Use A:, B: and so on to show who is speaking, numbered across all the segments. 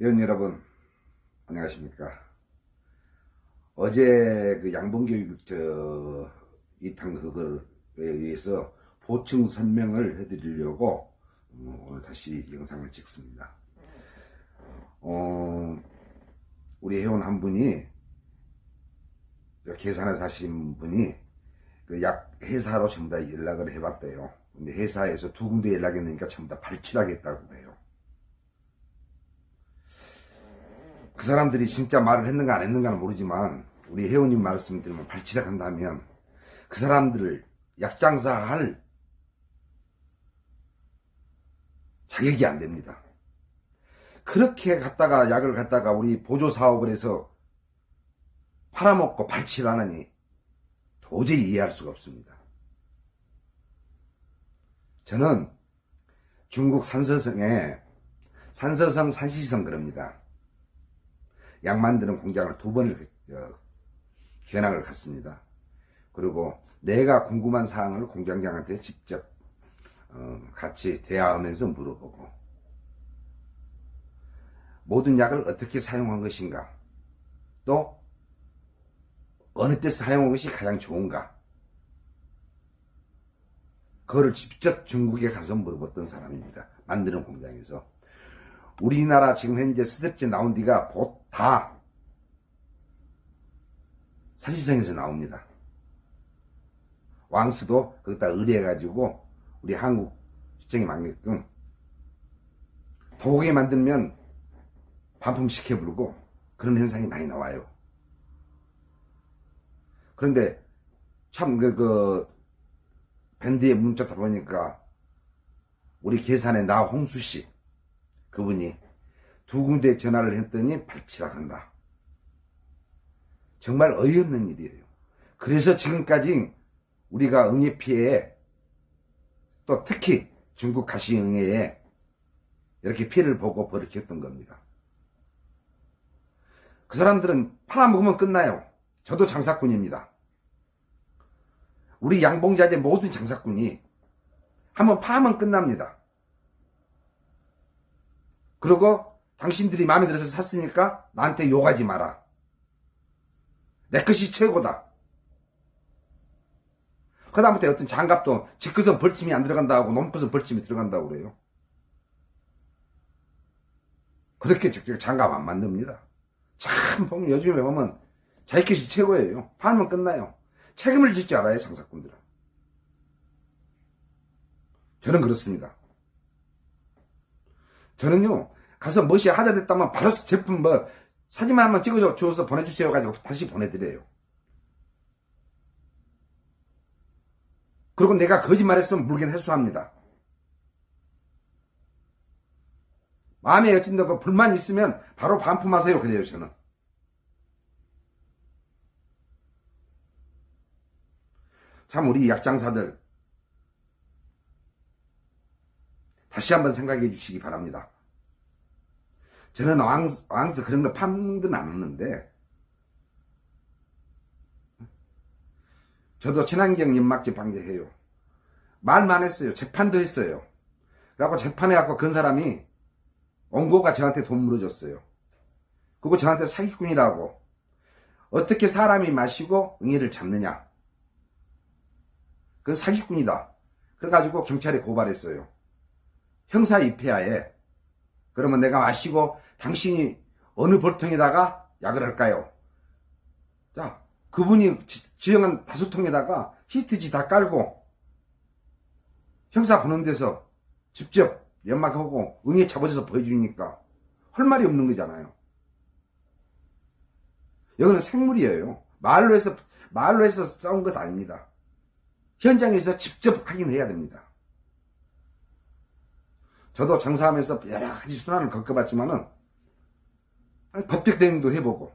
A: 회원 여러분, 안녕하십니까. 어제 그 양봉교육 저 그거에 의해서 보충 설명을 해드리려고 어, 오늘 다시 영상을 찍습니다. 어, 우리 회원 한 분이 저 계산에 사신 분이 그 약 회사로 전부 다 연락을 해봤대요. 근데 회사에서 두 군데 연락했으니까 전부 다 발치하겠다고 해요. 그 사람들이 진짜 말을 했는가 안 했는가는 모르지만 우리 회원님 말씀 들으면 발치락 한다면 그 사람들을 약장사 할 자격이 안 됩니다. 그렇게 갖다가 약을 갖다가 우리 보조 사업을 해서 팔아먹고 발치를 하느니 도저히 이해할 수가 없습니다. 저는 중국 산서성에 산서성 산시성 그럽니다. 약 만드는 공장을 두 번을 어, 견학을 갔습니다. 그리고 내가 궁금한 사항을 공장장한테 직접 어, 같이 대화하면서 물어보고 모든 약을 어떻게 사용한 것인가 또 어느 때 사용한 것이 가장 좋은가 그거를 직접 중국에 가서 물어봤던 사람입니다. 만드는 공장에서 우리나라 지금 현재 스텝제 나온 보- 다 사시성에서 나옵니다. 왕수도 거기다 의뢰해가지고 우리 한국 시청에 맞게끔 도구에 만들면 반품시켜 부르고 그런 현상이 많이 나와요. 그런데 참 그, 그 밴드에 문자 들어보니까 우리 계산의 나 홍수 씨 그분이 두 군데 전화를 했더니 발치락 한다. 정말 어이없는 일이에요. 그래서 지금까지 우리가 응애 피해에 또 특히 중국 가시 응애에 이렇게 피해를 보고 벌어졌던 겁니다. 그 사람들은 팔아먹으면 끝나요. 저도 장사꾼입니다. 우리 양봉자재 모든 장사꾼이 한번 파면 끝납니다. 그리고 당신들이 마음에 들어서 샀으니까 나한테 욕하지 마라. 내 것이 최고다. 그 다음부터 어떤 장갑도 지 것은 벌침이 안 들어간다고 놈 것은 벌침이 들어간다고 그래요. 그렇게 직접 장갑 안 만듭니다. 참 보면 요즘에 보면 자기 것이 최고예요. 팔면 끝나요. 책임을 질 줄 알아요, 장사꾼들은. 저는 그렇습니다. 저는요, 가서 멋이 하자 됐다면 바로 제품 뭐, 사진만 한번 찍어줘, 줘서 보내주세요. 가지고 다시 보내드려요. 그리고 내가 거짓말했으면 물건 회수합니다. 마음에 어쩐 그 불만 있으면 바로 반품하세요. 그래요, 저는. 참 우리 약장사들 다시 한번 생각해 주시기 바랍니다. 저는 왕, 왕스 그런 거 판든 않았는데 저도 친환경 연막제 방제해요. 말만 했어요. 재판도 했어요. 그래갖고 재판해갖고 그 사람이 원고가 저한테 돈 물어줬어요. 그거 저한테 사기꾼이라고 어떻게 사람이 마시고 응애를 잡느냐 그건 사기꾼이다. 그래가지고 경찰에 고발했어요. 형사 입회하에. 그러면 내가 마시고 당신이 어느 볼통에다가 약을 할까요? 자, 그분이 지- 지정한 다섯 통에다가 히트지 다 깔고 형사 보는 데서 직접 연막하고 응애 잡아줘서 보여주니까 할 말이 없는 거잖아요. 여기는 생물이에요. 말로 해서, 말로 해서 싸운 것 아닙니다. 현장에서 직접 확인해야 됩니다. 저도 장사하면서 여러 가지 순환을 겪어봤지만은 법적 대응도 해보고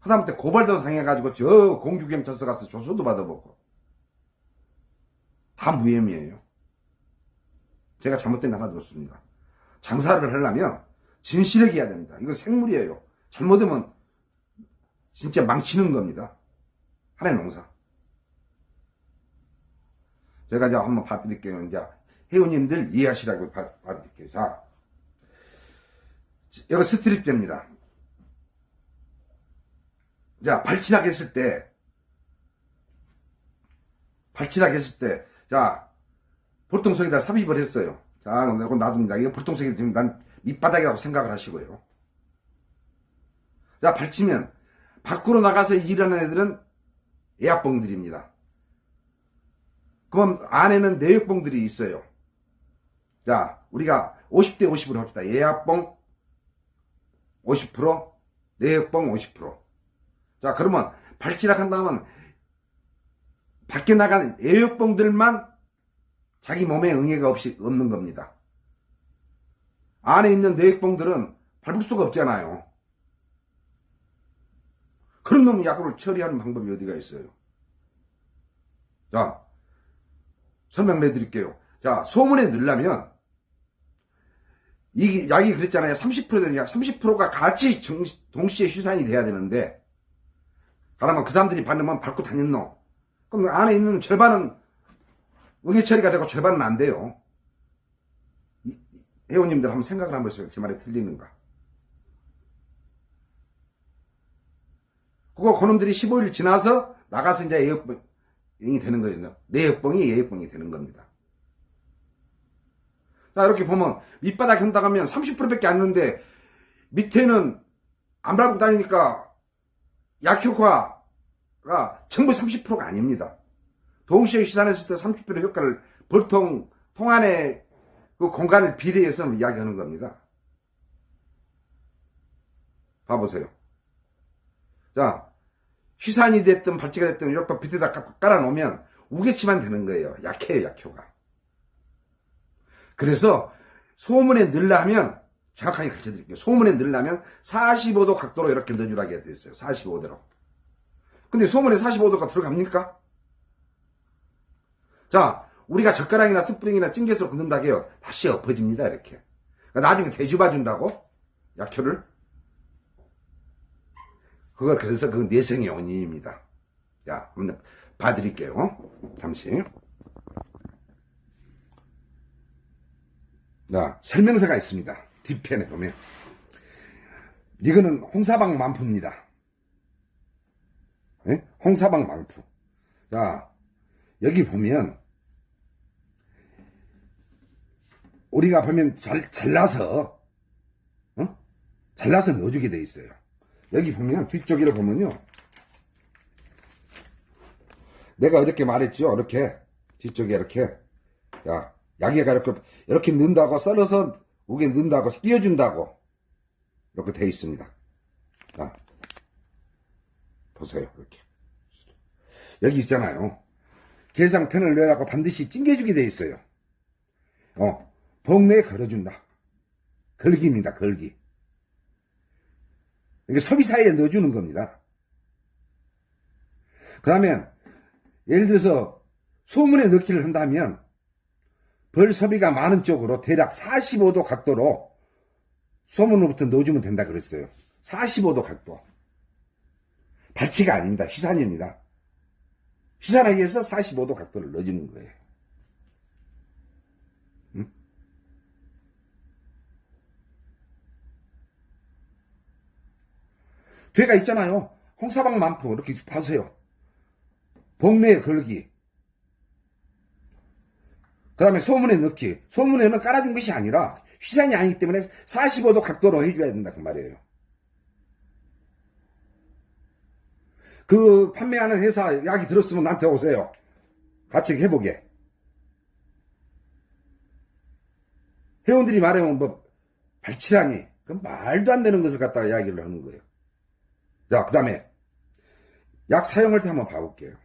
A: 하다못해 고발도 당해가지고 저 공주경찰서 가서 조소도 받아보고 다 무혐의예요. 제가 잘못된 거 하나도 없습니다. 장사를 하려면 진실하게 해야 됩니다. 이거 생물이에요. 잘못하면 진짜 망치는 겁니다. 하나의 농사. 제가 이제 한번 봐드릴게요. 이제 회원님들 이해하시라고 봐, 봐드릴게요. 자, 여기 스트립됩니다. 자, 발치락 했을 때, 발치락 했을 때, 자, 볼통성에다 삽입을 했어요. 자, 이거 놔둡니다. 이거 볼통성이 지금 난 밑바닥이라고 생각을 하시고요. 자, 발치면, 밖으로 나가서 일하는 애들은 예약봉들입니다. 그럼 안에는 내역봉들이 있어요. 자, 우리가 50대 50으로 합시다. 예약봉 50%, 내역봉 50%. 자, 그러면 발치락 한다면 밖에 나가는 예역봉들만 자기 몸에 응애가 없이 없는 겁니다. 안에 있는 내역봉들은 밟을 수가 없잖아요. 그런 놈 약으로 처리하는 방법이 어디가 있어요? 자, 설명해 드릴게요. 자, 소문에 넣으려면, 이 약이 그랬잖아요. 30%는 약 30%가 같이 정- 동시에 휴산이 돼야 되는데, 그러면 그 사람들이 받으면 밟고 다녔노. 그럼 그 안에 있는 절반은 응애 처리가 되고 절반은 안 돼요. 이- 회원님들 한번 생각을 한번 해보세요. 제 말이 틀리는가. 그거 그놈들이 15일 지나서 나가서 이제 예역봉이 되는 거예요. 내역봉이 예역봉이 되는 겁니다. 자, 이렇게 보면 밑바닥 한다 하면 30%밖에 안 넣는데 밑에는 안 밟고 다니니까 약효과가 전부 30%가 아닙니다. 동시에 시산했을 때 30% 효과를 보통 통안의 그 공간을 비례해서 이야기하는 겁니다. 봐보세요. 자, 휘산이 됐든 발찌가 됐든 이렇게 깔- 깔아놓으면 우개치만 되는 거예요. 약해요, 약효가. 그래서 소문에 넣으려면 정확하게 가르쳐 드릴게요. 소문에 넣으려면 45도 각도로 이렇게 넣어주라고 되어 있어요. 45도로. 근데 소문에 45도가 들어갑니까? 자, 우리가 젓가락이나 스프링이나 찡겨서 긋는다고 해요. 다시 엎어집니다, 이렇게. 그러니까 나중에 대주봐 준다고? 약효를? 그걸 그래서 그 내성의 원인입니다. 자, 한번 봐드릴게요. 잠시. 자, 설명서가 있습니다. 뒷편에 보면. 이거는 홍사방 만푸입니다. 예? 홍사방 만푸. 자, 여기 보면, 우리가 보면 잘, 잘라서, 어? 잘라서 넣어주게 돼 있어요. 여기 보면, 뒤쪽으로 보면요. 내가 어저께 말했죠. 이렇게, 뒤쪽에 이렇게. 자, 약에가 이렇게, 이렇게 넣는다고, 썰어서 우게 넣는다고, 끼워준다고. 이렇게 돼 있습니다. 자, 보세요. 이렇게. 여기 있잖아요. 계상편을 내라고 반드시 찡겨주게 돼 있어요. 어, 복내에 걸어준다. 걸기입니다, 걸기. 이게 소비사에 넣어주는 겁니다. 그러면, 예를 들어서, 소문에 넣기를 한다면, 벌 소비가 많은 쪽으로 대략 45도 각도로 소문으로부터 넣어주면 된다 그랬어요. 45도 각도. 발치가 아닙니다. 희산입니다. 희산하기 위해서 45도 각도를 넣어주는 거예요. 응? 뒤가 있잖아요. 홍사방 만포 이렇게 봐세요. 복내에 걸기. 그 다음에 소문에 넣기. 소문에는 깔아준 것이 아니라 휘산이 아니기 때문에 45도 각도로 해줘야 된다 그 말이에요. 그 판매하는 회사 약이 들었으면 나한테 오세요. 같이 해보게. 회원들이 말하면 뭐 발치라니 그 말도 안 되는 것을 갖다가 이야기를 하는 거예요. 자, 그 다음에 약 사용할 때 한번 봐볼게요.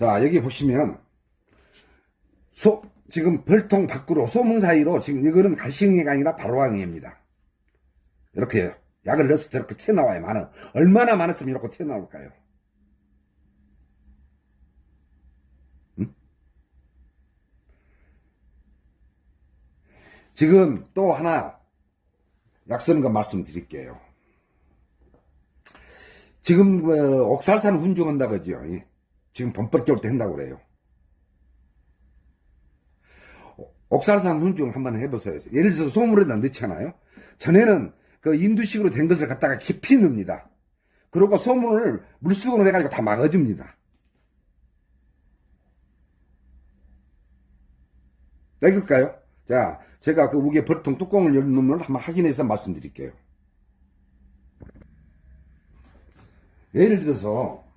A: 자, 여기 보시면 소, 지금 벌통 밖으로 소문 사이로 지금 이거는 가시응애가 아니라 바로항애입니다. 이렇게 약을 때 이렇게 튀어나와요. 많은 얼마나 많았으면 이렇게 튀어나올까요? 음? 지금 또 하나 약 쓰는 거 말씀드릴게요. 지금 어, 옥살산 훈중한다 그죠? 예. 지금 범법적으로 된다고 그래요. 옥살산 훈증을 한번 해보세요. 예를 들어서 소물에다 넣잖아요. 전에는 그 인두식으로 된 것을 갖다가 깊이 넣습니다. 그리고 소문을 물수건으로 해가지고 다 막아줍니다. 내릴까요? 자, 제가 그 우게 버통 뚜껑을 열는 놈을 한번 확인해서 말씀드릴게요. 예를 들어서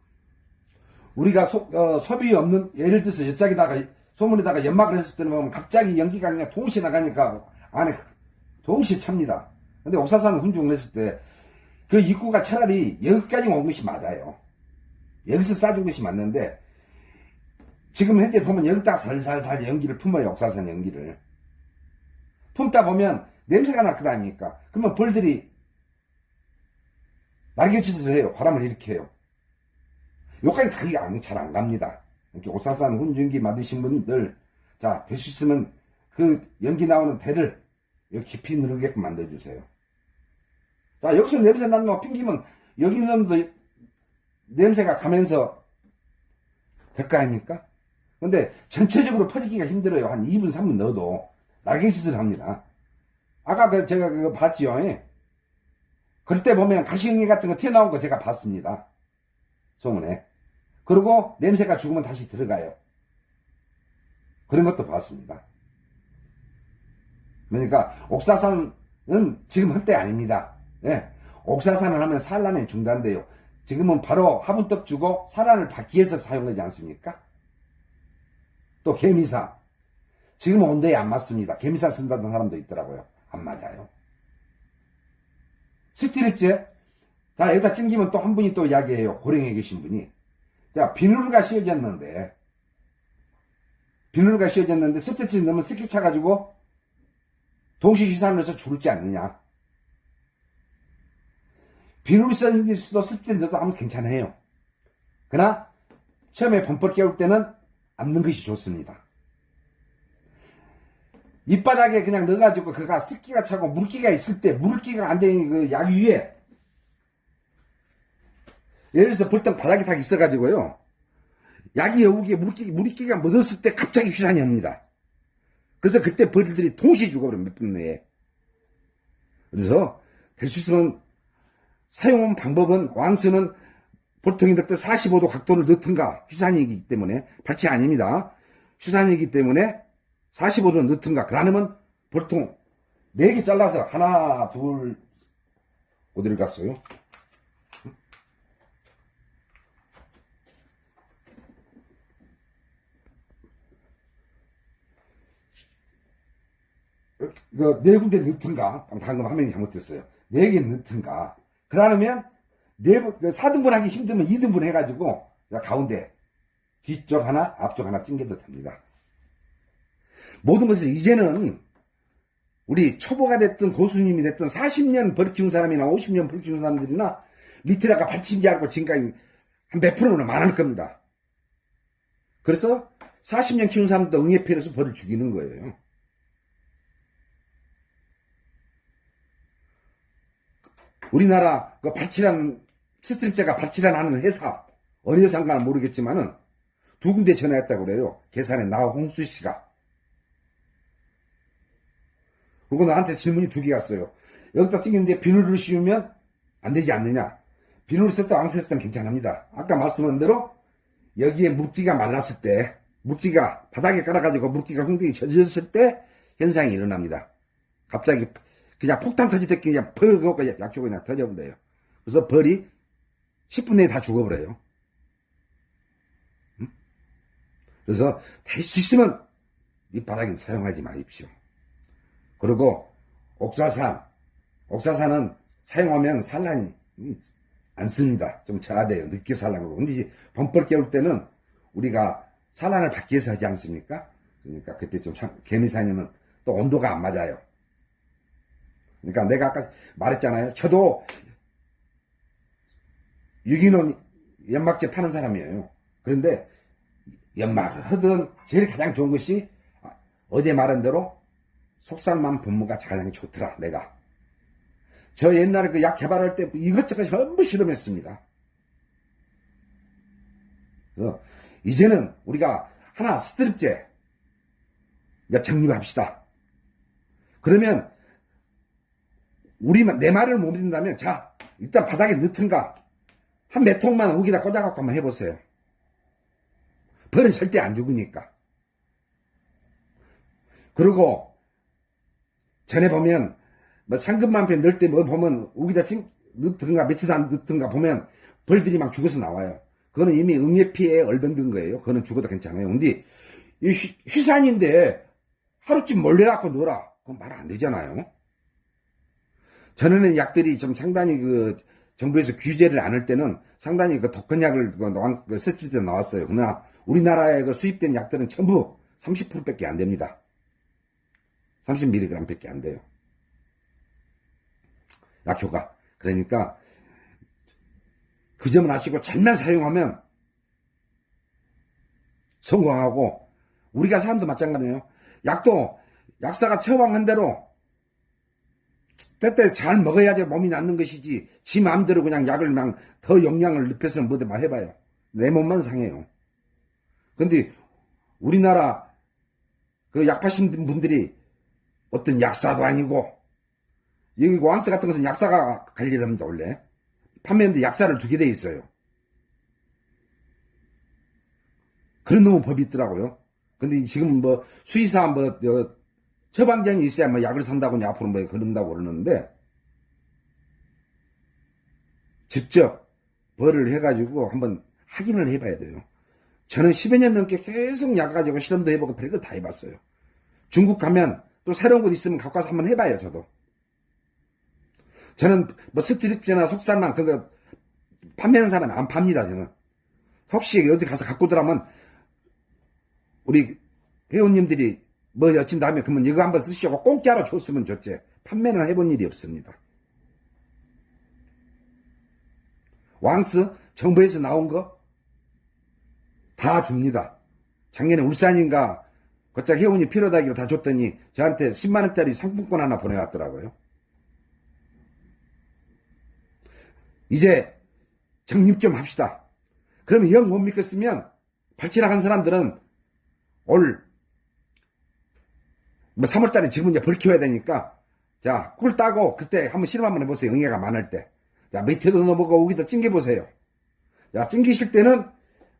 A: 우리가 소, 어, 섭이 없는 예를 들어서 여짝에다가 소문에다가 연막을 했을 때는 보면 갑자기 연기가 그냥 동시에 나가니까 안에 동시에 찹니다. 근데 옥사산 훈중을 했을 때 그 입구가 차라리 여기까지 온 것이 맞아요. 여기서 싸준 것이 맞는데 지금 현재 보면 여기다가 살살살 연기를 품어요. 옥사산 연기를. 품다 보면 냄새가 날 거 아닙니까? 그러면 벌들이 날개짓을 해요. 바람을 일으켜요. 여기까지 가기가 잘 안 갑니다. 이렇게 옥사산 훈증기 만드신 분들, 자, 될 수 있으면 그 연기 나오는 대를 여기 깊이 누르게끔 만들어주세요. 자, 여기서 냄새 나는 거 핑기면 여기 있는 놈도 냄새가 가면서 될 거 아닙니까? 근데 전체적으로 퍼지기가 힘들어요. 한 2분, 3분 넣어도 날개짓을 합니다. 아까 그 제가 그거 봤지요. 예? 그럴 때 보면 가시응리 같은 거 튀어나온 거 제가 봤습니다. 소문에. 그리고 냄새가 죽으면 다시 들어가요. 그런 것도 봤습니다. 그러니까 옥사산은 지금 할때 아닙니다. 예. 옥사산을 하면 산란이 중단돼요. 지금은 바로 화분떡 주고 산란을 받기 위해서 사용하지 않습니까? 또 개미사. 지금은 온도에 안 맞습니다. 개미사 쓴다는 사람도 있더라고요. 안 맞아요. 스티립제. 자, 여기다 찡기면 또 한 분이 또 이야기해요. 고령에 계신 분이. 자, 비누가 씌워졌는데, 비누가 씌워졌는데, 스티치 넣으면 스키 차가지고, 동시 시산에서 죽을지 않느냐. 비누를 수도 쓸때 넣어도 하면 괜찮아요. 그러나, 처음에 범퍼 깨울 때는 안 넣는 것이 좋습니다. 밑바닥에 그냥 넣어가지고 그가 습기가 차고 물기가 있을 때 물기가 안 되는 그 약 위에 예를 들어서 벌떡 바닥에 딱 있어가지고요 약이 여우기에 물기, 물기가 묻었을 때 갑자기 휘산이 옵니다. 그래서 그때 벌들이 동시에 죽어버려요 몇 분 내에. 그래서 될 수 있으면 사용 방법은 왕수는 보통이 될때 45도 각도를 넣든가 휘산이기 때문에 발치 아닙니다. 휘산이기 때문에 45도 넣든가 그러면 보통 4개 잘라서 하나 둘 어디를 갔어요? 이거 네 군데 넣든가 방금 화면이 잘못됐어요. 네 개 넣든가 그러면 네 분, 4등분 하기 힘들면 2등분 해가지고 가운데 뒤쪽 하나 앞쪽 하나 찡겨도 됩니다. 모든 것을 이제는 우리 초보가 됐든 고수님이 됐든 40년 벌 키운 사람이나 50년 벌 키운 사람들이나 밑에다가 받친지 알고 지금까지 한몇 프로는 많을 겁니다. 그래서 40년 키운 사람도 응애필에서 벌을 죽이는 거예요. 우리나라 그 발치라는 스트립제가 발치라는 회사 어느 회사인가는 모르겠지만은 두 군데 전화했다고 그래요. 계산에 나와 홍수 씨가. 그리고 나한테 질문이 두개 왔어요. 여기다 찍는데 비누를 씌우면 안 되지 않느냐. 비누를 쓸때 왕세쓸 때는 괜찮습니다. 아까 말씀한 대로 여기에 물기가 말랐을 때 물기가 바닥에 깔아가지고 물기가 흥덩이 젖었을 때 현상이 일어납니다. 갑자기 그냥 폭탄 때 그냥 펄그고 약효가 그냥 터져버려요. 그래서 벌이 10분 내에 다 죽어버려요. 응? 그래서 될 수 있으면 밑바닥에 사용하지 마십시오. 그리고 옥사산, 옥사산은 사용하면 산란이 안 씁니다. 좀 저하돼요. 늦게 산란으로. 근데 범벌 깨울 때는 우리가 산란을 받기 위해서 하지 않습니까? 그러니까 그때 좀 참, 개미산에는 또 온도가 안 맞아요. 그러니까 내가 아까 말했잖아요. 저도 유기농 연막제 파는 사람이에요. 그런데 연막을 하든 제일 가장 좋은 것이 어제 말한 대로 속살만 분무가 가장 좋더라 내가. 저 옛날에 그 약 개발할 때 이것저것 전부 실험했습니다. 그래서 이제는 우리가 하나 스트립제 그러니까 정립합시다. 그러면 우리 내 말을 못 믿는다면 자 일단 바닥에 넣든가 한 몇 통만 우기다 꽂아갖고 한번 해보세요. 벌은 절대 안 죽으니까. 그리고 전에 보면 뭐 상급만패 넣을 때 뭐 보면 우기다 찡 넣든가 밑에다 넣든가 보면 벌들이 막 죽어서 나와요. 그거는 이미 응애피에 얼병든 거예요. 그거는 죽어도 괜찮아요. 근데 이 휘- 휘산인데 하루쯤 몰래갖고 넣어라. 그건 말 안 되잖아요. 전에는 약들이 좀 상당히 그 정부에서 규제를 안 할 때는 상당히 그 독한 약을 그 노안- 그 썼을 때 나왔어요. 그러나 우리나라에 그 수입된 약들은 전부 30%밖에 안 됩니다. 30mg 밖에 안 돼요. 약효가. 그러니까 그 점을 아시고 잘만 사용하면 성공하고 우리가 사람도 마찬가지예요. 약도 약사가 처방한 대로 때때 잘 먹어야지 몸이 낫는 것이지 지 마음대로 그냥 약을 그냥 더 영양을 높여서 뭐든 막 해봐요. 내 몸만 상해요. 근데 우리나라 그 약 파신 분들이 어떤 약사도 아니고 여기 왕스 같은 것은 약사가 관리를 합니다 원래 판매하는데 약사를 두게 돼 있어요. 그런 놈의 법이 있더라고요. 근데 지금 뭐 수의사 뭐 어, 처방전이 있어야 뭐 약을 산다고 앞으로 뭐 그런다고 그러는데 직접 벌을 해가지고 한번 확인을 해봐야 돼요. 저는 10여 년 넘게 계속 약 가지고 실험도 해보고 별거 다 해봤어요. 중국 가면 또 새로운 곳 있으면 갖고 와서 한번 해봐요, 저도. 저는 뭐 스트립제나 속살만 그거 판매하는 사람 안 팝니다, 저는. 혹시 어디 가서 갖고 들어가면 우리 회원님들이 뭐 여친다 하면 그러면 이거 한번 쓰시고 공짜로 줬으면 좋지. 판매는 해본 일이 없습니다. 왕스 정부에서 나온 거 다 줍니다. 작년에 울산인가 거짝 회원이 필요하다기로 다 줬더니 저한테 10만원짜리 상품권 하나 보내왔더라고요. 이제 정립 좀 합시다. 그러면 영못 믿겠으면 발치락한 사람들은 올 뭐 3월달에 지금 이제 벌 키워야 되니까 자 꿀 따고 그때 한번 실험 한번 해보세요. 응애가 많을 때. 자 밑에도 넘어가 오기도 찡겨보세요. 자 찡기실 때는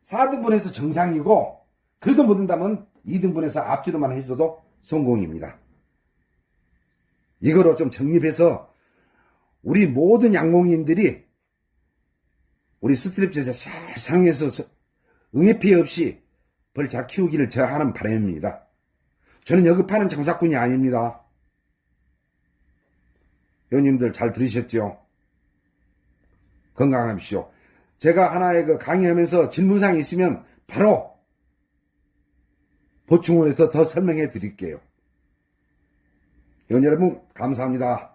A: 4등분에서 정상이고 그래도 못한다면 2등분에서 앞뒤로만 해줘도 성공입니다. 이거로 좀 정립해서 우리 모든 양봉인들이 우리 스트립에서 잘 사용해서 응애 피해 없이 벌 잘 키우기를 저 하는 바람입니다. 저는 여기 파는 장사꾼이 아닙니다. 회원님들 잘 들으셨죠? 건강하십시오. 제가 하나의 그 강의하면서 질문사항이 있으면 바로 보충을 해서 더 설명해 드릴게요. 여러분, 감사합니다.